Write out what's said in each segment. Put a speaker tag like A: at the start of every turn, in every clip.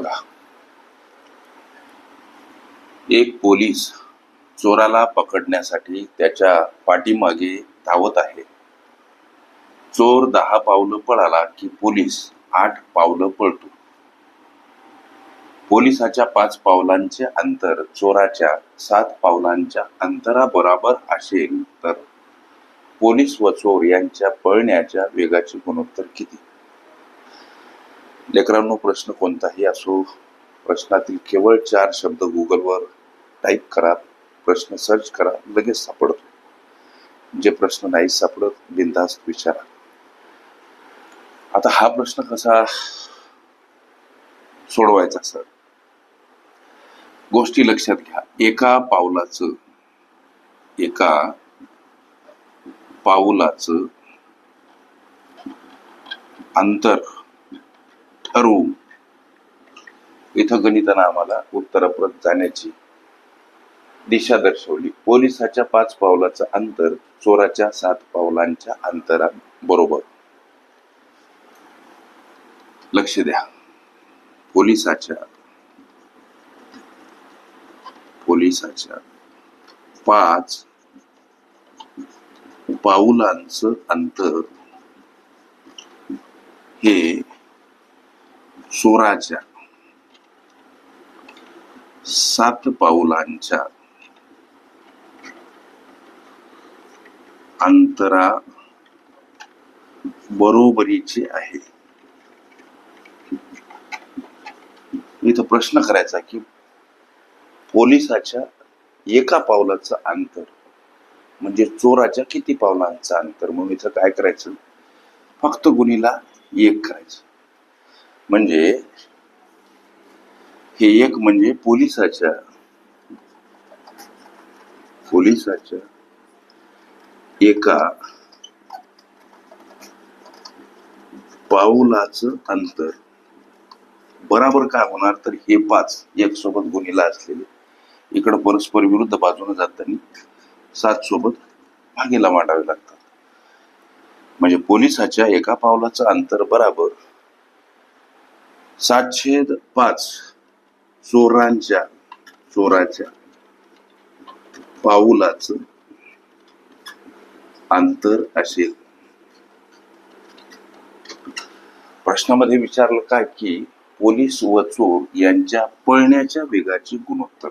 A: बघा. एक पोलीस चोराला पकडण्यासाठी त्याच्या पाठीमागे धावत आहे. चोर दहा पावलं पळाला की पोलीस आठ पावलं पळतो. पोलिसाच्या पाच पावलांचे अंतर चोराच्या सात पावलांच्या अंतराबरोबर असेल तर पोलीस व चोर यांच्या पळण्याच्या वेगाचे गुणोत्तर किती? लेकरांनो प्रश्न कोणताही असो प्रश्नातील केवळ चार शब्द गुगलवर टाईप करा प्रश्न सर्च करा लगेच सापडतो. जे प्रश्न नाही सापडत बिनधास्त विचारा. आता हा प्रश्न कसा सोडवायचा सर गोष्टी लक्षात घ्या. एका पावलाचं एका पाऊलाचं अंतर ठरवू. इथं गणितानं आम्हाला उत्तराप्रत जाण्याची दिशा दर्शवली. पोलिसाच्या पाच पावलाचं अंतर चोराच्या सात पावलांच्या अंतरा बरोबर. लक्ष द्या. पोलिसाच्या पोलिसाच्या पाच पाऊलांचं अंतर हे चोराच्या सात पाऊलांच्या अंतरा बरोबरीचे आहे. इथं प्रश्न करायचा की पोलिसाच्या एका पावलाचं अंतर म्हणजे चोराच्या किती पावलांचं अंतर? मग इथं काय करायचं? फक्त गुणीला एक करायचं. म्हणजे हे एक म्हणजे पोलिसाच्या पोलिसाच्या एका पाऊलाच अंतर. बराबर काय होणार तर हे पाच एक सोबत गुणीला असलेले इकडं परस्पर विरुद्ध बाजूने जाताना सात सोबत भागीला मांडावे लागतात. म्हणजे पोलिसाच्या एका पावलाचं अंतर बराबर सातशे पाच. चोरांच्या चोराच्या. पाऊलाच अंतर असेल. प्रश्नामध्ये विचारलं काय की पोलीस व चोर यांच्या पळण्याच्या वेगाचे गुणोत्तर.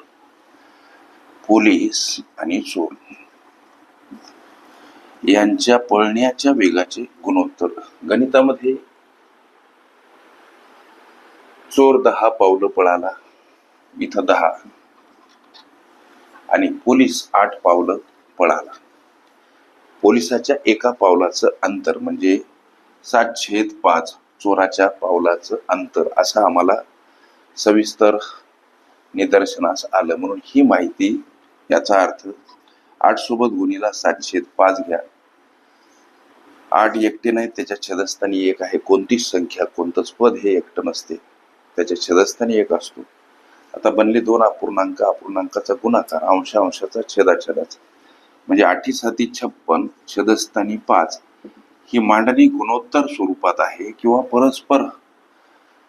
A: पोलीस आणि चोर यांच्या पळण्याच्या वेगाचे गुणोत्तर. गणितामध्ये चोर दहा पावलं पळाला. इथं दहा. आणि पोलीस आठ पावलं पळाला. पोलिसाच्या एका पावलाचं अंतर म्हणजे सात छेद पाच चोराच्या पावलाचं अंतर असं आम्हाला सविस्तर निदर्शनास आलं. म्हणून ही माहिती याचा अर्थ आठ सोबत गुणीला सात छेद पाच घ्या. आठ एकटे नाही त्याच्या छेदस्थानी एक आहे. कोणतीच संख्या कोणतंच पद हे एकटं नसते. त्याच्या छेदस्थानी एक असतो. आता बनले दोन अपूर्णांक अपूर्णांकाचा गुणाकार अंशा अंशाचा छेदाछेदाचा. म्हणजे आठी साती छप्पन छेदस्थानी पाच ही मांडणी गुणोत्तर स्वरूपात आहे किंवा परस्पर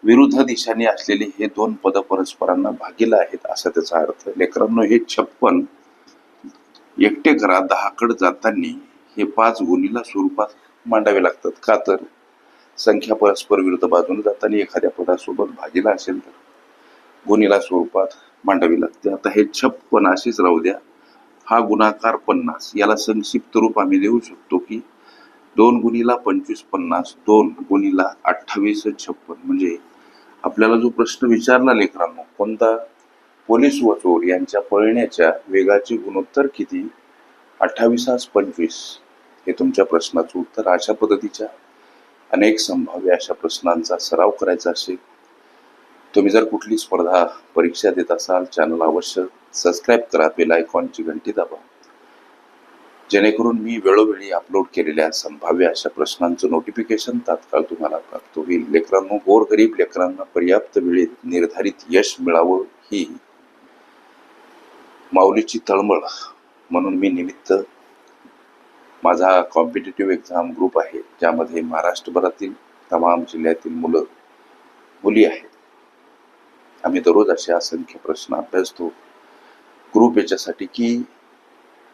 A: विरुद्ध दिशाने असलेले हे दोन पद परस्परांना भागीला आहेत असा त्याचा अर्थ. लेकरांनो हे छप्पन एकटे घरात दहाकड जाताना हे पाच गुणीला स्वरूपात मांडावे लागतात. का तर? संख्या परस्पर विरुद्ध बाजूने जाताना एखाद्या पदासोबत भागीला असेल तर गुणीला स्वरूपात मांडावी लागते. आता हे छप्पन असेच राहू द्या. हा गुणाकार पन्नास. याला संक्षिप्त रूप आम्ही देऊ शकतो की दोन गुणीला पंचवीस पन्नास दोन गुणीला अठ्ठावीस छप्पन. म्हणजे आपल्याला जो प्रश्न विचारला लेकरांनो कोणता पोलीस व चोर यांच्या पळण्याच्या वेगाचे गुणोत्तर किती? अठ्ठावीसास पंचवीस. हे तुमच्या प्रश्नाचं उत्तर अशा पद्धतीच्या अनेक संभाव्य अशा प्रश्नांचा सराव करायचा असेल तुम्ही जर कुठली स्पर्धा परीक्षा देत असाल चॅनल अवश्य सबस्क्राईब करा बेल आयकॉनची घंटी दाबा. जेणेकरून मी वेळोवेळी अपलोड केलेल्या संभाव्य अशा प्रश्नांचं नोटिफिकेशन तात्काळ तुम्हाला प्राप्त होईल. लेकरांनो गोरगरीब लेकरांना पर्याप्त वेळेत निर्धारित यश मिळावं ही माऊलीची तळमळ म्हणून मी निमित्त माझा कॉम्पिटेटिव्ह एक्झाम ग्रुप आहे ज्यामध्ये महाराष्ट्रभरातील तमाम जिल्ह्यातील मुलं मुली आहेत. आम्ही दररोज असे असंख्य प्रश्न अभ्यासतो. ग्रुप याच्यासाठी की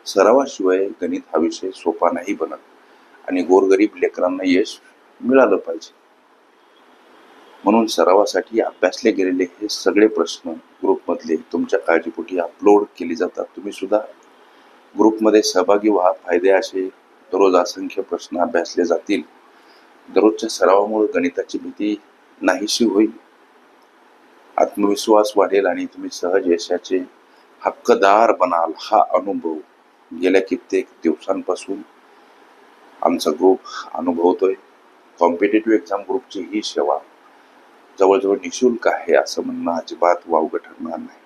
A: सरावाशिवाय गणित हा विषय सोपा नाही बनत आणि गोरगरीब लेकरांना यश मिळालं पाहिजे. म्हणून सरावासाठी अभ्यासले गेलेले हे सगळे प्रश्न ग्रुपमधले तुमच्या काळजीपोटी अपलोड केले जातात. तुम्ही सुद्धा ग्रुपमध्ये सहभागी व्हा. फायदे असे दररोज असंख्य प्रश्न अभ्यासले जातील. दररोजच्या सरावामुळे गणिताची भीती नाहीशी होईल. आत्मविश्वास वाढेल आणि तुम्ही सहज यशाचे हक्कदार बनाल हा अनुभव गेल्या कित्येक दिवसांपासून आमचा ग्रुप अनुभवतोय. कॉम्पिटेटिव्ह एक्झाम ग्रुपची ही सेवा जवळजवळ निशुल्क आहे असं म्हणणं अजिबात वावगं ठरणार नाही.